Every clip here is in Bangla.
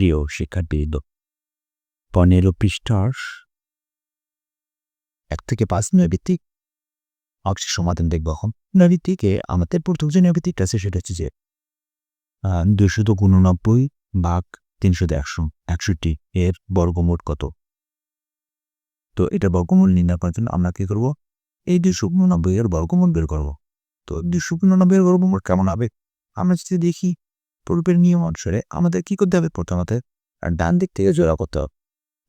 প্রিয় শিক্ষার্থীবৃন্দ, পনেরো পৃষ্ঠার এক থেকে পাঁচ নৈভিত্তিক অংশের সমাধান দেখব এখন। নৈভিত্তিকে আমাদের প্রথম যে নৈভিত্তিকটা আছে সেটা হচ্ছে যে দুশত উননব্বই ভাগ তিনশো একশো একষট্টি এর বর্গমূল কত? তো এটা বর্গমূল নির্ণয় করার জন্য আমরা কি করব? এই দুশো উননব্বই এর বর্গমূল বের করব। তো দুশো উননব্বই এর বর্গমূল কেমন হবে? আমরা যদি দেখি পূর্বের নিয়ম অনুসারে আমাদের কি করতে হবে? প্রথমত ডান দিক থেকে জোড়া করতে হবে।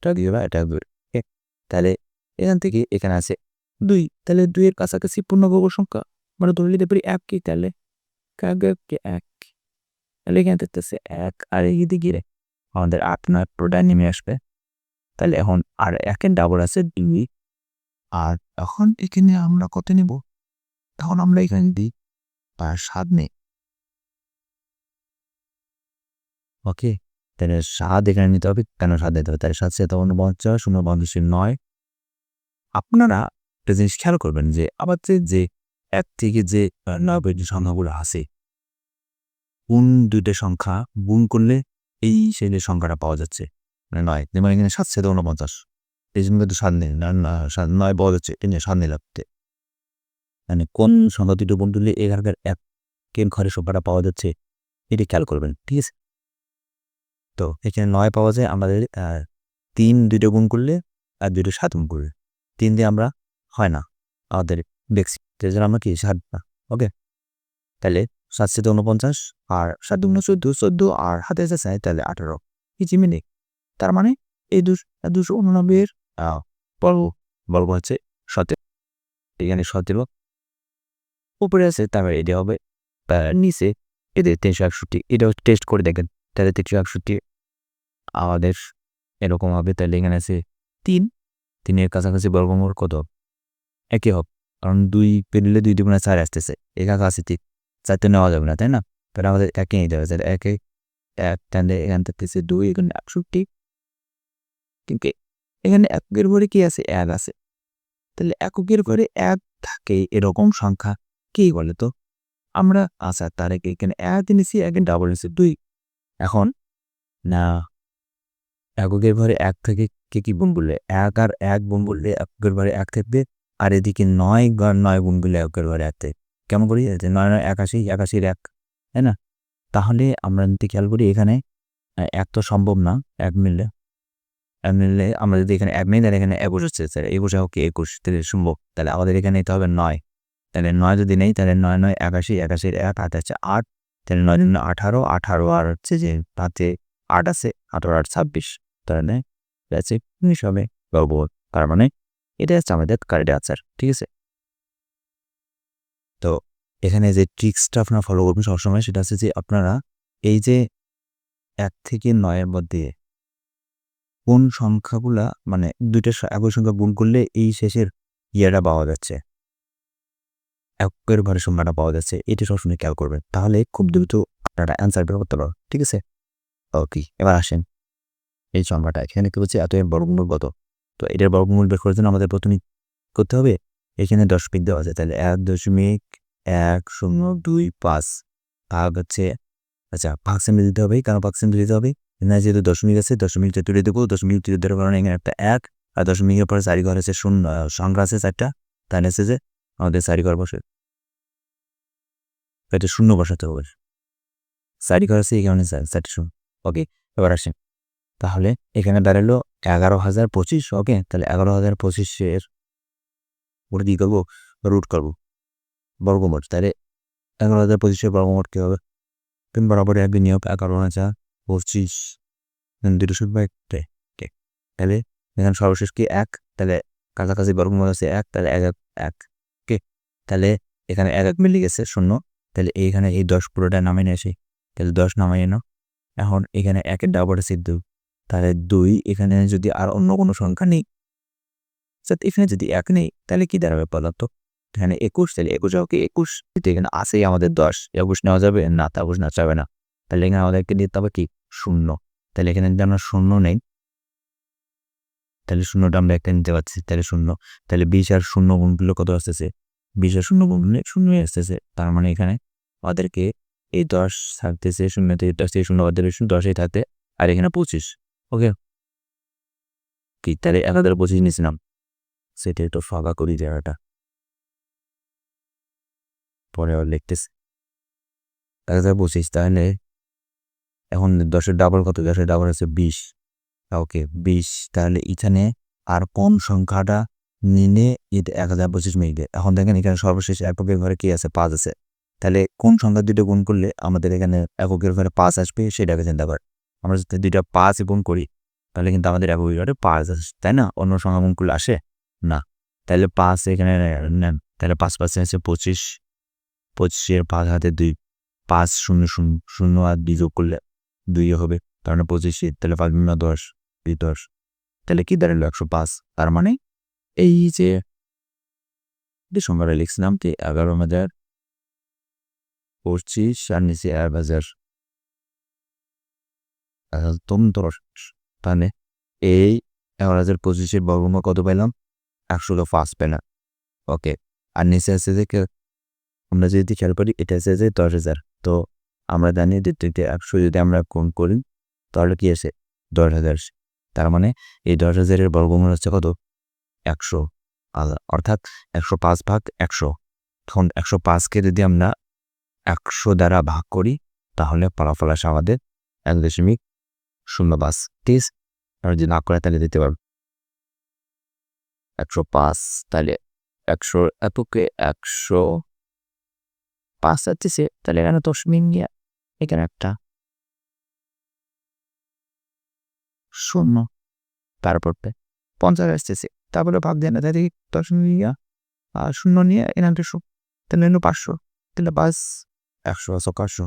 এটা এটা। তাহলে এখান থেকে এখানে আছে দুই। তাহলে দুইয়ের কাছাকাছি পূর্ণবর্গ সংখ্যা আমরা ধরে নিতে পারি এক কি? তাহলে কাকে এক। তাহলে এখানে দেখতেছে এক আর এই দিকে গিয়ে আমাদের আট নয় পুরোটা নেমে আসবে। তাহলে এখন আর একের ডাবল আছে দুই। আর এখন এখানে আমরা কত নেব? তখন আমরা এখানে দিই, আর সাত নেই। ওকে? তাহলে স্বাদ এখানে নিতে হবে। কেন সাত দিতে হবে? তাহলে সাত সাথে উনপঞ্চাশ উনপঞ্চাশের নয়। আপনারা একটা জিনিস খেয়াল করবেন যে আবার যে এক থেকে যে নব্বই যে সংখ্যাগুলো আছে কোন দুইটা সংখ্যা গুণ করলে এই সেই যে সংখ্যাটা পাওয়া যাচ্ছে। মানে নয়। যেমন এখানে সাত সাথে উনপঞ্চাশ এই জন্য কিন্তু নেই। সাত নয় পাওয়া যাচ্ছে। এটা নিয়ে নিয়ে লাগতে মানে কোন সংখ্যা দুটো গুণ করলে এখানকার এক কেন ঘরের সংখ্যাটা পাওয়া যাচ্ছে এটি খেয়াল করবেন ঠিক আছে? তো এখানে নয় পাওয়া যায় আমাদের তিন দুইটা গুণ করলে, আর দুইটা সাত গুণ করলে। তিন দিয়ে আমরা হয় না, আমাদের সেই জন্য আমরা কি সাত না? ওকে। তাহলে সাতশো উনপঞ্চাশ আর সাত দুগুণ চোদ্দ চোদ্দ আর হাতে আছে চাই তাহলে আঠারো। কি চিমিনি তার মানে এই দুশো দুশো উননব্বইয়ের বর্গ বর্গ হচ্ছে সতেরো। এখানে সতেরো উপরে আছে তারপরে এটা হবে নিচে, এদের তিনশো একষট্টি। এটাও টেস্ট করে দেখেন, তাহলে তিনশো একষট্টি আমাদের এরকম হবে, তাহলে এখানে আছে তিন। তিনের কাছাকাছি বর্গমূল কত? একই হবে। কারণ দুই পেরলে দুই দুগুণে চার আসতেছে। একা আছে তিন। চারটে নেওয়া যাবে না, তাই না? তাহলে আমাদের একে নিতে হবে। তাহলে একে এক টানলে এখান থেকে দুই এখানে একষট্টি। কিন্তু এখানে এককের ঘরে কি আছে? এক আছে। তাহলে এককের ঘরে এক থাকে এরকম সংখ্যা। কি বলে তো? আমরা আচ্ছা তার এখানে এক নিছি একে ডাবল নিছি দুই। এখন, না এককের ঘরে এক থেকে কে কি গুণ বললে? এক আর এক গুণ বললে এককের ঘরে এক থাকবে। আর এদিকে নয় নয় গুণ বললে এককের ঘরে এক থাকবে। কেমন করি? নয় নয় একাশি একাশির এক তাই না? তাহলে আমরা যদি খেয়াল করি এখানে এক তো সম্ভব না, এক মিললে। এক মিললে আমরা যদি এখানে এক মিলে এখানে একুশ হচ্ছে। স্যার একুশে হোক একুশ, তাহলে সম্ভব। তাহলে আমাদের এখানে নিতে হবে নয়। তাহলে নয় যদি নেই, তাহলে নয় নয় একাশি, একাশির এক হাতে হচ্ছে আট। তাহলে নয় দিন আঠারো আঠারো আর হচ্ছে যে হাতে আট আছে, আঠারো, আট, ছাব্বিশ। তাহলে আছে উনিশ হবে বলব তার মানে এটা হচ্ছে আমাদের কারেন্ট আনসার ঠিক আছে? তো এখানে যে ট্রিক্সটা আপনারা ফলো করবেন সবসময় সেটা হচ্ছে যে আপনারা এই যে এক থেকে নয়ের মধ্যে কোন সংখ্যাগুলা মানে দুইটা একই সংখ্যা গুণ করলে এই শেষের ইয়েটা পাওয়া যাচ্ছে। একের ঘরে সংখ্যাটা পাওয়া যাচ্ছে, এটি সবসময় খেয়াল করবেন। তাহলে খুব দ্রুত আপনারা অ্যান্সার বের করতে পারো ঠিক আছে? ওকে এবার আসেন। এই সংখ্যাটা এখানে কি হচ্ছে? এত বর্গমূল কত? তো এটার বর্গমূল বের করার জন্য আমাদের প্রথমে করতে হবে, এখানে দশ দশমিক দেওয়া আছে, তাহলে এক দশমিক এক শূন্য দুই পাঁচ ভাগ হচ্ছে আচ্ছা পার্সেন্ট দিতে হবে, কেন পার্সেন্ট দিতে হবে? না যেহেতু দশমিক আছে দশমিকটা তুলে দেবো, দশমিক তুলে দেওয়ার কারণে এখানে একটা এক, আর দশমিকের পরে চারি ঘর আছে শূন্য সংখ্যা আছে চারটা, তাহলে আছে যে আমাদের চারি ঘর বসে এটা শূন্য বসাতে হবে। চারি ঘর আছে এই কারণে চারটি শূন্য। ওকে এবার আসেন তাহলে এখানে দাঁড়াল এগারো হাজার পঁচিশ ওকে তাহলে এগারো হাজার পঁচিশের ওটা কী করব? রুট করব। বর্গমোট তাহলে এগারো হাজার পঁচিশের বর্গমোট কী হবে? তুমি বরাবর এক নিয়োগ এগারো হাজার পঁচিশ দুটো শুধু তাহলে এখানে সর্বশেষ কি? এক, তাহলে কাছাকাছি বর্গমূল আছে এক, তাহলে এক এক এক কে তাহলে এখানে এক এক মিলে গেছে, শূন্য। তাহলে এইখানে এই দশ পুরোটা নামিয়ে নিয়ে আসি। তাহলে দশ নামাই এনো এখন এখানে একের ডাবল আছে দুই তাহলে দুই এখানে যদি আর অন্য কোনো সংখ্যা নেই এখানে যদি এক নেই তাহলে কি দাঁড়াবে তো এখানে একুশ তাহলে একুশ ওকে একুশ? এখানে আসেই আমাদের দশ একুশ নেওয়া যাবে? না একুশ না যাবে না। তাহলে এখানে আমাদেরকে দিতে হবে কি? শূন্য। তাহলে এখানে যদি আমরা শূন্য নেই তাহলে শূন্যটা আমরা একটা নিতে পারছি তাহলে শূন্য। তাহলে বিশ আর শূন্য গুণগুলো কত আসতেছে? বিশ আর শূন্য গুণগুলো শূন্যই আসতেছে। তার মানে এখানে আমাদেরকে এই দশ থাকতেছে শূন্য থেকে দশ থেকে শূন্য বাদ দিলে দশেই থাকতে আর এখানে পঁচিশ ওকে কি, তাহলে এক হাজার পঁচিশ নিয়েছিলাম। সেটা একটু ফাঁকা করি জায়গাটা। পরে আবার লিখতেছে। এক হাজার পঁচিশ, তাহলে এখন দশের ডাবল কত? দশের ডাবল আছে বিশ ওকে বিশ, তাহলে এখানে আর কোন সংখ্যাটা নিলে এটা এক হাজার পঁচিশ মিনিটে এখন দেখেন এখানে সর্বশেষ এককের ঘরে কি আছে? পাঁচ আছে। তাহলে কোন সংখ্যা দুটো গুণ করলে আমাদের এখানে এককের ঘরে পাঁচ আসবে সেটাকে চিন্তা কর। আমরা যদি দুইটা পাঁচ গুণ করি, তাহলে কিন্তু আমাদের এককের ঘরে পাঁচ আসে, তাই না? অন্য সংখ্যা গুণ করলে আসে? না। তাহলে পাঁচ এখানে নেন, তাহলে পাঁচ পাঁচে আছে পঁচিশ। পঁচিশের পাঁচ হাতে দুই, পাঁচ শূন্য শূন্য শূন্য আর দুই যোগ করলে দুই হবে, তার মানে পঁচিশে, তাহলে পাঁচ বিভিন্ন দশ, দুই দশ। তাহলে কি দাঁড়াল একশো পাঁচ? তার মানে এই যে ডিসেম্বরে লিখছিলাম যে এগারো হাজার পঁচিশ আর নিচে এক হাজার তুম দশ তাহলে এই এগারো হাজার পঁচিশের বর্গমূল কত পেলাম? একশো পাঁচ পেলাম ওকে আর নিচে আছে যে আমরা যদি খেয়াল করি, এটা আছে যে দশ হাজার। তো আমরা জানি যে একশো যদি আমরা কোন করি, তাহলে কি আছে দশ হাজার তার মানে এই দশ হাজারের বর্গমূল হচ্ছে কত? একশো। অর্থাৎ একশো পাঁচ ভাগ একশো। তখন একশো পাঁচকে যদি আমরা একশো দ্বারা ভাগ করি, তাহলে ফলাফল আসে আমাদের এক দশমিক শূন্য পাঁচ। আছে? আর যদি না করে তাহলে দিতে পারব। একশো পাঁচ, তাহলে একশো এতকে একশো পাঁচ যাচ্ছে তাহলে এখানে দশমিক নিয়ে এখানে একটা শূন্য তারপর পঞ্চাশ আসতেছে। তারপরে ভাব দেয় না তাই দশমিক নিয়ে শূন্য নিয়ে এখানে দুশো তাহলে পাঁচশো, তাহলে পাঁচ একশো একশো পাঁচশো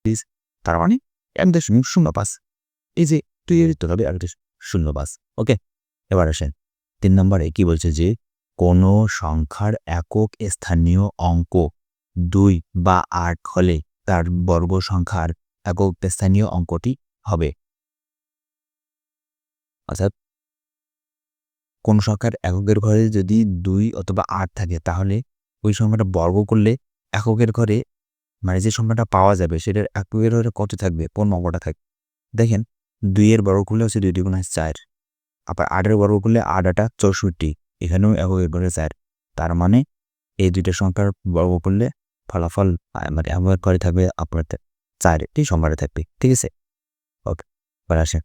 প্লিজ তার মানে এক দশমিক শূন্য পাঁচ এই যে, তুই এর উত্তর হবে, এক দশমিক শূন্য পাঁচ ওকে এবার আসেন। তিন নম্বরে কি বলছে যে, কোনো সংখ্যার একক স্থানীয় অঙ্ক দুই বা আট হলে তার বর্গ সংখ্যার একক স্থানীয় অঙ্কটি হবে। অর্থাৎ কোন সংখ্যার এককের ঘরে যদি দুই অথবা আট থাকে, তাহলে ওই সংখ্যাটা বর্গ করলে এককের ঘরে মানে যে সংখ্যাটা পাওয়া যাবে সেটার এককের ঘরে কত থাকবে? কোন অঙ্কটা থাকবে দেখেন, দুইয়ের বর্গ করলে হচ্ছে দুই দ্বিগুণ চার। আবার আটের বর্গ করলে আট আটা চৌষট্টি। এখানেও এককের ঘরে চার। তার মানে এই দুইটা সংখ্যার বর্গ করলে ফলাফল মানে এককের ঘরে থাকবে আপনার চারটি সংখ্যাটা থাকবে। ঠিক আছে? ওকে এবার আসে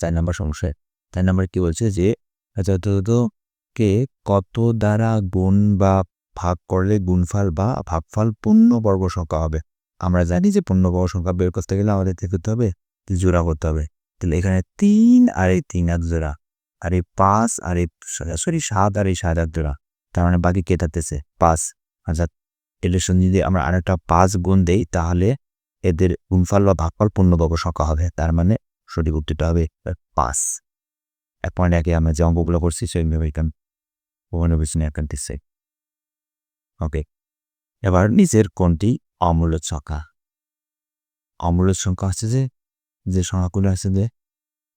চার নম্বর সমস্যা। চার নম্বর কি বলছে যে কে কত দ্বারা গুণ বা ভাগ করলে গুণফল বা ভাগফল পূর্ণবর্গ সংখ্যা হবে। আমরা জানি যে পূর্ণবর্গ সংখ্যা বের করতে গেলে আমাদের করতে হবে? জোড়া করতে হবে। তাহলে এখানে তিন আর এই তিন এক জোড়া, আর এই পাঁচ আর এই সরাসরি সাত আর এই সাত এক জোড়া, তার মানে বাকি কে থাকতেছে পাঁচ। আচ্ছা এদের সঙ্গে যদি আমরা আরেকটা পাঁচ গুণ দেই, তাহলে এদের গুণফল বা ভাগফল পূর্ণবর্গ সংখ্যা হবে, তার মানে সঠিক উত্তরটা হবে পাঁচ। এক পয়েন্ট একে আমরা যে অঙ্কগুলো করছি সেইভাবে এখান ওখানে পিছনে এখান ওকে এবার নিচের কোনটি? অমূল্য সংখ্যা অমূল্য সংখ্যা আছে যে যে সংখ্যাগুলো আছে যে,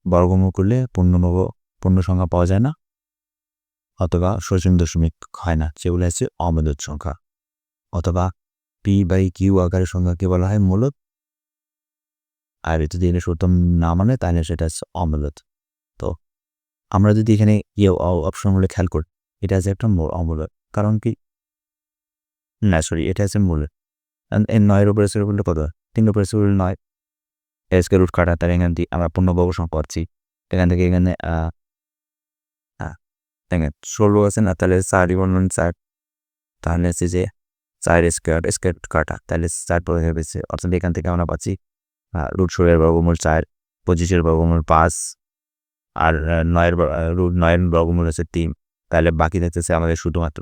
বর্গমূল করলে পূর্ণবর্গ পূর্ণ সংখ্যা পাওয়া যায় না, অথবা শোষণ দশমিক হয় না, সেগুলো আছে অমূল্য সংখ্যা অথবা পি বাই কিউ আকারের সংখ্যাকে বলা হয় মূলত। আর যদি এটা সত্যম না মানে তাহলে সেটা হচ্ছে অমূলত তো আমরা যদি এখানে ইয়ে অপশনগুলো খেয়াল করি, এটা আছে একটা অমূলত কারণ কি? না সরি এটা আছে মূল। নয়ের উপরে সের বললে কত? তিন উপরে সের নয়। এসকে রুট কাটা তার এখান থেকে আমরা পূর্ণবর্গ সংখ্যা পাচ্ছি এখান থেকে এখানে ষোলো আছে না, তাহলে চার বর্ণন চার। তাহলে হচ্ছে যে চার স্কোয়ার স্কোয়ার কাটা, তাহলে চার পরে ভেবেছে অর্থাৎ এখান থেকে আমরা পাচ্ছি রুট ষোলোর বর্গমূল চার, পঁচিশের বর্গমূল পাঁচ, আর নয়ের রুট নয়ের বর্গমূল হচ্ছে তিন। তাহলে বাকি থাকতেছে আমাদের শুধুমাত্র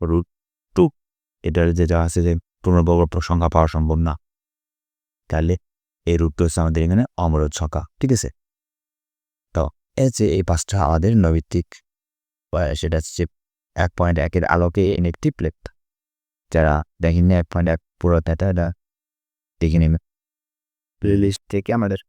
রুট এটার যেটা আছে যে পূর্ণবর্গ সংখ্যা পাওয়া সম্ভব না। তাহলে এই রুটটা হচ্ছে আমাদের এখানে অমরত ছকা ঠিক আছে? তো এই যে এই পাঁচটা আমাদের নৈতিক সেটা হচ্ছে এক পয়েন্ট একের আলোকে এন একটি প্লেট যারা দেখেননি এক পয়েন্ট এক পুরো এটা দেখে নেবে। প্লে লিস্ট থেকে আমাদের